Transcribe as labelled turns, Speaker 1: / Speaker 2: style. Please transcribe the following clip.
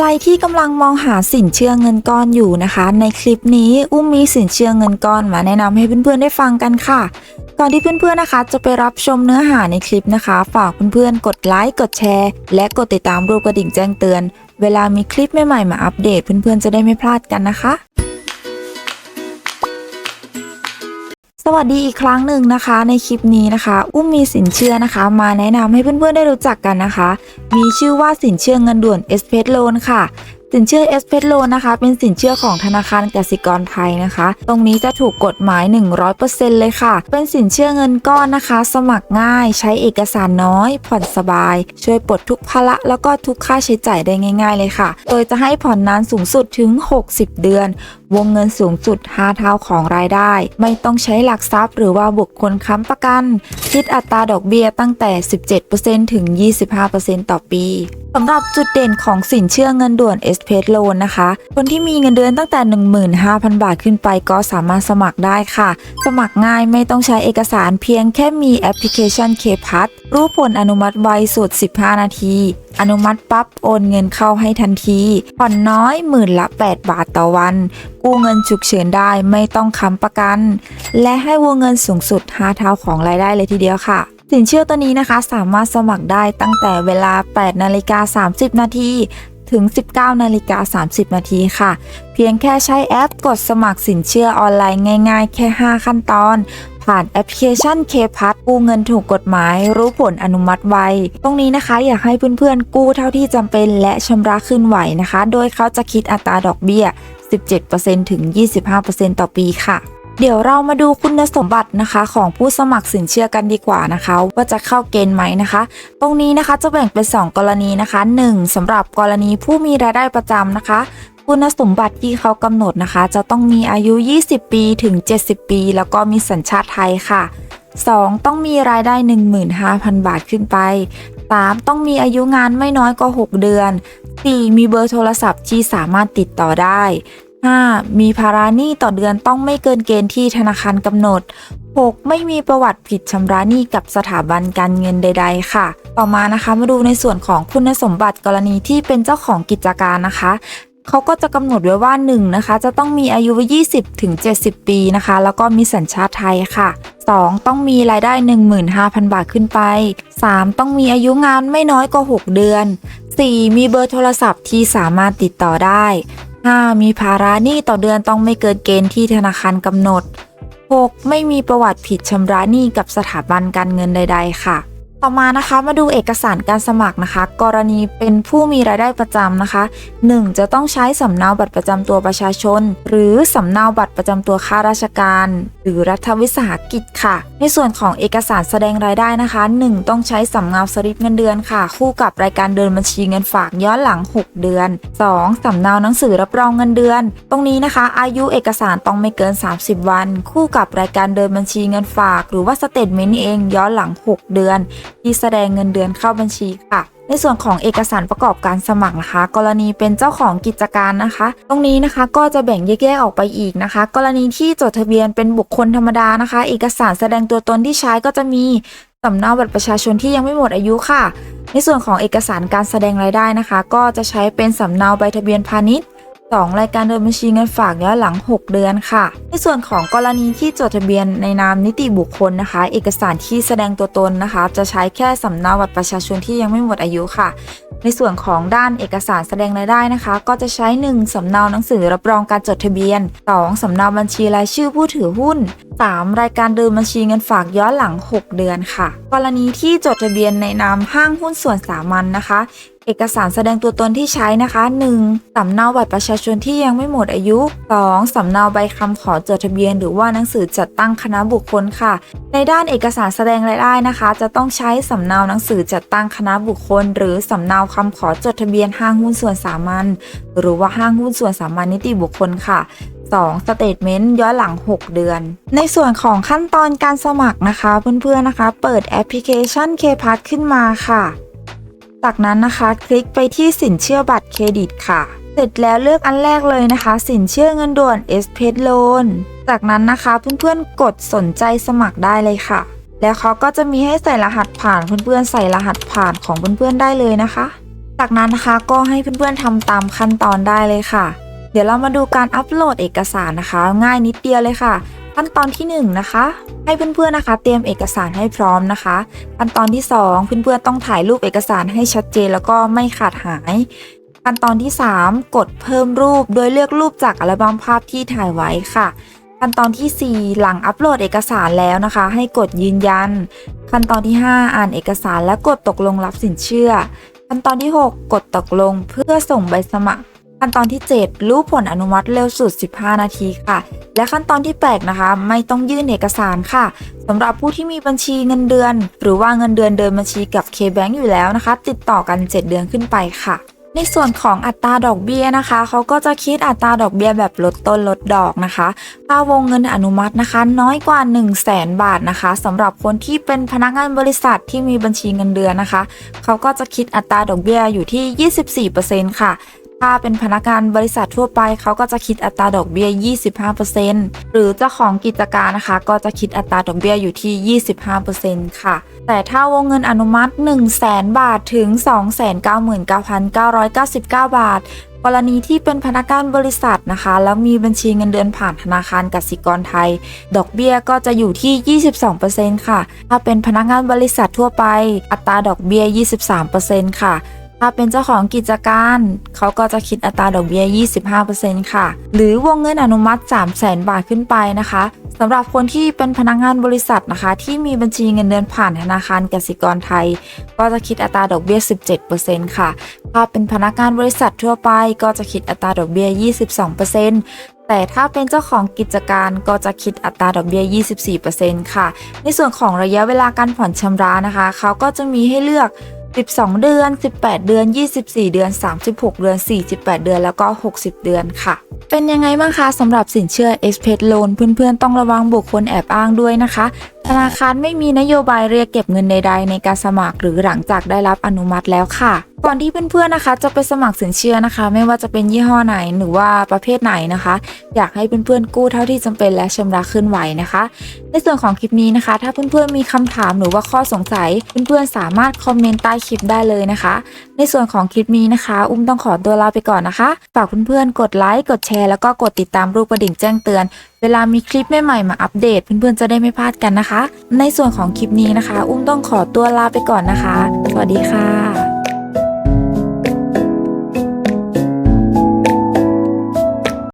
Speaker 1: ใครที่กำลังมองหาสินเชื่อเงินก้อนอยู่นะคะ ในคลิปนี้อุ้มมีสินเชื่อเงินก้อนมาแนะนำให้เพื่อนๆได้ฟังกันค่ะ ก่อนที่เพื่อนๆนะคะ จะไปรับชมเนื้อหาในคลิปนะคะ ฝากเพื่อนๆกดไลค์กดแชร์ และกดติดตามรูปกระดิ่งแจ้งเตือน เวลามีคลิปใหม่ๆมาอัปเดตเพื่อนๆจะได้ไม่พลาดกันนะคะ วัสดีอีกครั้งหนึ่งนะคะ ในคลิปนี้นะคะ อุ้มมีสินเชื่อนะคะ มาแนะนำให้เพื่อนๆได้รู้จักกันนะคะ มีชื่อว่าสินเชื่อเงินด่วนเอสเพสโลนค่ะสินเชื่อเอสเพสโลนะคะ เป็นสินเชื่อของธนาคารกสิกรไทยนะคะ ตรงนี้จะถูกกฎหมาย 100%เลยค่ะ เป็นสินเชื่อเงินก้อนนะคะ สมัครง่าย ใช้เอกสารน้อย ผ่อนสบาย ช่วยปลดทุกภาระแล้วก็ทุกค่าใช้จ่ายได้ง่าย ๆ เลยค่ะ โดยจะให้ผ่อนนานสูงสุดถึง 60 เดือน วงเงินสูงสุด 5 เท่าของรายได้ ไม่ต้องใช้หลักทรัพย์ หรือว่าบุคคลค้ำประกัน คิดอัตราดอกเบี้ยตั้งแต่ 17%ถึง 25%ต่อปีสำหรับจุดเด่นของสินเชื่อเงินด่วน s p a c e Loan นะคะ คนที่มีเงินเดือนตั้งแต่ 15,000 บาทขึ้นไปก็สามารถสมัครได้ค่ะ สมัครง่ายไม่ต้องใช้เอกสารเพียงแค่มีแอปพลิเคชัน k p a s รู้ผลอนุมัติไวสุด 15 นาที อนุมัติปั๊บโอนเงินเข้าให้ทันที ผ่อนน้อยหมื่นละ 8 บาทต่อวัน กู้เงินฉุกเฉินได้ไม่ต้องค้ำประกัน และให้วงเงินสูงสุด 5 เท่าของรายได้เลยทีเดียวค่ะสินเชื่อตัวนี้นะคะสามารถสมัครได้ตั้งแต่เวลา 8 นาฬิกา 30 นาที ถึง 19นาฬิกา30 นาทีค่ะ เพียงแค่ใช้แอปกดสมัครสินเชื่อออนไลน์ง่าย ๆ แค่ 5 ขั้นตอน ผ่านแอปพลิเคชัน k p a s กู้เงินถูกกฎหมาย รู้ผลอนุมัติไว ตรงนี้นะคะอยากให้เพื่อนๆ กู้เท่าที่จำเป็นและชำระขึ้นไหวนะคะ โดยเขาจะคิดอัตราดอกเบี้ย 17%ถึง 25%ต่อปีค่ะ เดี๋ยวเรามาดูคุณสมบัตินะคะ ของผู้สมัครสินเชื่อกันดีกว่านะคะ ว่าจะเข้าเกณฑ์ไหมนะคะ ตรงนี้นะคะจะแบ่งเป็น 2 กรณีนะคะ 1. สำหรับกรณีผู้มีรายได้ประจำนะคะคุณสมบัติที่เขากำหนดนะคะ จะต้องมีอายุ 20 ปีถึง 70 ปี แล้วก็มีสัญชาติไทยค่ะ 2. ต้องมีรายได้ 15,000 บาทขึ้นไป 3. ต้องมีอายุงานไม่น้อยกว่า 6 เดือน 4. มีเบอร์โทรศัพท์ที่สามารถติดต่อได้ 5. มีภาระหนี้ต่อเดือนต้องไม่เกินเกณฑ์ที่ธนาคารกำหนด 6. ไม่มีประวัติผิดชำระหนี้กับสถาบันการเงินใด ๆ ค่ะ ต่อมานะคะมาดูในส่วนของคุณสมบัติกรณีที่เป็นเจ้าของกิจการนะคะเขาก็จะกำหนดไว้ว่า1นะคะจะต้องมีอายุ 20 ถึง 70 ปีนะคะ แล้วก็มีสัญชาติไทยค่ะ 2. ต้องมีรายได้ 15,000 บาทขึ้นไป 3. ต้องมีอายุงานไม่น้อยกว่า 6 เดือน 4. มีเบอร์โทรศัพท์ที่สามารถติดต่อได้ 5. มีภาระหนี้ต่อเดือนต้องไม่เกินเกณฑ์ที่ธนาคารกำหนด 6. ไม่มีประวัติผิดชำระหนี้กับสถาบันการเงินใด ๆ ค่ะ ต่อมานะคะมาดูเอกสารการสมัครนะคะ กรณีเป็นผู้มีรายได้ประจำนะคะ 1. จะต้องใช้สำเนาบัตรประจำตัวประชาชน หรือสำเนาบัตรประจำตัวข้าราชการ หรือรัฐวิสาหกิจค่ะ ในส่วนของเอกสารแสดงรายได้นะคะ 1. ต้องใช้สำเนาสลิปเงินเดือนค่ะ คู่กับรายการเดินบัญชีเงินฝากย้อนหลัง 6 เดือน 2. สำเนาหนังสือรับรองเงินเดือน ตรงนี้นะคะ อายุเอกสารต้องไม่เกิน 30 วัน คู่กับรายการเดินบัญชีเงินฝาก หรือว่าสเตทเมนต์เองย้อนหลัง 6 เดือนที่แสดงเงินเดือนเข้าบัญชีค่ะ ในส่วนของเอกสารประกอบการสมัครนะคะ กรณีเป็นเจ้าของกิจการนะคะ ตรงนี้นะคะก็จะแบ่งแยกๆออกไปอีกนะคะ กรณีที่จดทะเบียนเป็นบุคคลธรรมดานะคะ เอกสารแสดงตัวตนที่ใช้ก็จะมีสำเนาบัตรประชาชนที่ยังไม่หมดอายุค่ะ ในส่วนของเอกสารการแสดงรายได้นะคะ ก็จะใช้เป็นสำเนาใบทะเบียนพาณิชย์ 2. รายการเดินบัญชีเงินฝากย้อนหลัง 6 เดือนค่ะ ในส่วนของกรณีที่จดทะเบียนในนามนิติบุคคลนะคะ เอกสารที่แสดงตัวตนนะคะ จะใช้แค่สำเนาบัตรประชาชนที่ยังไม่หมดอายุค่ะ ในส่วนของด้านเอกสารแสดงรายได้นะคะ ก็จะใช้ 1. สำเนาหนังสือรับรองการจดทะเบียน 2. สำเนาบัญชีรายชื่อผู้ถือหุ้น 3. รายการเดินบัญชีเงินฝากย้อนหลัง 6 เดือนค่ะ กรณีที่จดทะเบียนในนามห้างหุ้นส่วนสามัญนนะคะ เอกสารแสดงตัวตนที่ใช้นะคะ 1. สำเนาบัตรประชาชนที่ยังไม่หมดอายุ 2. สำเนาใบคำขอจดทะเบียน หรือว่าหนังสือจัดตั้งคณะบุคคลค่ะ ในด้านเอกสารแสดงรายได้นะคะ จะต้องใช้สำเนาหนังสือจัดตั้งคณะบุคคล หรือสำเนาคำขอจดทะเบียนห้างหุ้นส่วนสามัญหรือว่าห้างหุ้นส่วนสามัญนิติบุคคลค่ะ 2. สเตทเมนต์ย้อนหลัง 6 เดือน ในส่วนของขั้นตอนการสมัครนะคะ เพื่อนๆนะคะ เปิดแอปพลิเคชัน k p a s ขึ้นมาค่ะ จากนั้นนะคะคลิกไปที่สินเชื่อบัตรเครดิตค่ะ เสร็จแล้วเลือกอันแรกเลยนะคะ สินเชื่อเงินด่วน s p a c e Loan จากนั้นนะคะเพื่อนๆกดสนใจสมัครได้เลยค่ะ แล้วเขาก็จะมีให้ใส่รหัสผ่านเพื่อนๆใส่รหัสผ่านของเพื่อนๆได้เลยนะคะ จากนั้นนะคะก็ให้เพื่อนๆทำตามขั้นตอนได้เลยค่ะ เดี๋ยวเรามาดูการอัปโหลดเอกสารนะคะ ง่ายนิดเดียวเลยค่ะ ขั้นตอนที่1นนะคะให้เพื่อนๆนะคะ เตรียมเอกสารให้พร้อมนะคะ ขั้นตอนที่ 2 เพื่อนๆต้องถ่ายรูปเอกสารให้ชัดเจนแล้วก็ไม่ขาดหาย ขั้นตอนที่ 3 กดเพิ่มรูปโดยเลือกรูปจากอัลบั้มภาพที่ถ่ายไว้ค่ะขั้นตอนทีสี่4 หลังอัปโหลดเอกสารแล้วนะคะ ให้กดยืนยัน ขั้นตอนที่ 5 อ่านเอกสารและกดตกลงรับสินเชื่อ ขั้นตอนที่ 6 กดตกลงเพื่อส่งใบสมัคร ขั้นตอนที่ 7 รู้ผลอนุมัติเร็วสุด 15 นาทีค่ะ และขั้นตอนที่8นะคะ ไม่ต้องยื่นเอกสารค่ะสำหรับผู้ที่มีบัญชีเงินเดือน หรือว่าเงินเดือนเดินบัญชีกับ KBank อยู่แล้วนะคะ ติดต่อกัน 7 เดือนขึ้นไปค่ะ ในส่วนของอัตราดอกเบี้ยนะคะ เขาก็จะคิดอัตราดอกเบี้ยแบบลดต้นลดดอกนะคะ ถ้าวงเงินอนุมัตินะคะ น้อยกว่า 1 0 0 0 0แสนบาทนะคะสำหรับคนที่เป็นพนักงานบริษัทที่มีบัญชีเงินเดือนนะคะ เขาก็จะคิดอัตราดอกเบี้ยอยู่ที่ 24%ค่ะ ถ้าเป็นพนักงานบริษัททั่วไปเขาก็จะคิดอัตราดอกเบี้ย 25%หรือเจ้าของกิจการนะคะ ก็จะคิดอัตราดอกเบี้ยอยู่ที่ 25%ค่ะ แต่ถ้าวงเงินอนุมัติ 1 0 0 0 0แบาทถึง 299,999 บาท กรณีที่เป็นพนักงานบริษัทนะคะ แล้วมีบัญชีเงินเดือนผ่านธนาคารกสิกรไทย ดอกเบี้ยก็จะอยู่ที่ 22%ค่ะ ถ้าเป็นพนักงานบริษัททั่วไป อัตราดอกเบี้ย 23%ค่ะ ถ้าเป็นเจ้าของกิจการ เขาก็จะคิดอัตราดอกเบี้ย 25%ค่ะ หรือวงเงินอนุมัติ 3 0 0 0 0 0 บาทขึ้นไปนะคะสำหรับคนที่เป็นพนักงานบริษัทนะคะ ที่มีบัญชีเงินเดือนผ่านธนาคารกสิกรไทย ก็จะคิดอัตราดอกเบี้ย 17%ค่ะ ถ้าเป็นพนักงานบริษัททั่วไป ก็จะคิดอัตราดอกเบี้ย 22%แต่ถ้าเป็นเจ้าของกิจการก็จะคิดอัตราดอกเบี้ย 24%ค่ะ ในส่วนของระยะเวลาการผ่อนชำระนะคะ เขาก็จะมีให้เลือก 12 เดือน 18 เดือน 24 เดือน 36 เดือน 48 เดือนแล้วก็ 60 เดือนค่ะ เป็นยังไงบ้างคะสำหรับสินเชื่อ e x p r e s s Loan เพื่อนๆ ต้องระวังบุคคลแอบอ้างด้วยนะคะ ธนาคารไม่มีนโยบายเรียกเก็บเงินใดๆในการสมัครหรือหลังจากได้รับอนุมัติแล้วค่ะ ก่อนที่เพื่อนๆนะคะ จะไปสมัครสินเชื่อนะคะ ไม่ว่าจะเป็นยี่ห้อไหนหรือว่าประเภทไหนนะคะ อยากให้เพื่อนๆกู้เท่าที่จำเป็นและชำระขึ้นไหวนะคะ ในส่วนของคลิปนี้นะคะ ถ้าเพื่อนๆมีคำถามหรือว่าข้อสงสัย เพื่อนๆสามารถคอมเมนต์ใต้คลิปได้เลยนะคะ ในส่วนของคลิปนี้นะคะ อุ้มต้องขอตัวลาไปก่อนนะคะฝากเพื่อนๆกดไลค์กดแชร์แล้วก็กดติดตามรูปกระดิ่งแจ้งเตือนเวลามีคลิปใหม่ๆมาอัปเดต เพื่อนๆจะได้ไม่พลาดกันนะคะ ในส่วนของคลิปนี้นะคะ อุ้มต้องขอตัวลาไปก่อนนะคะ สวัสดีค่ะ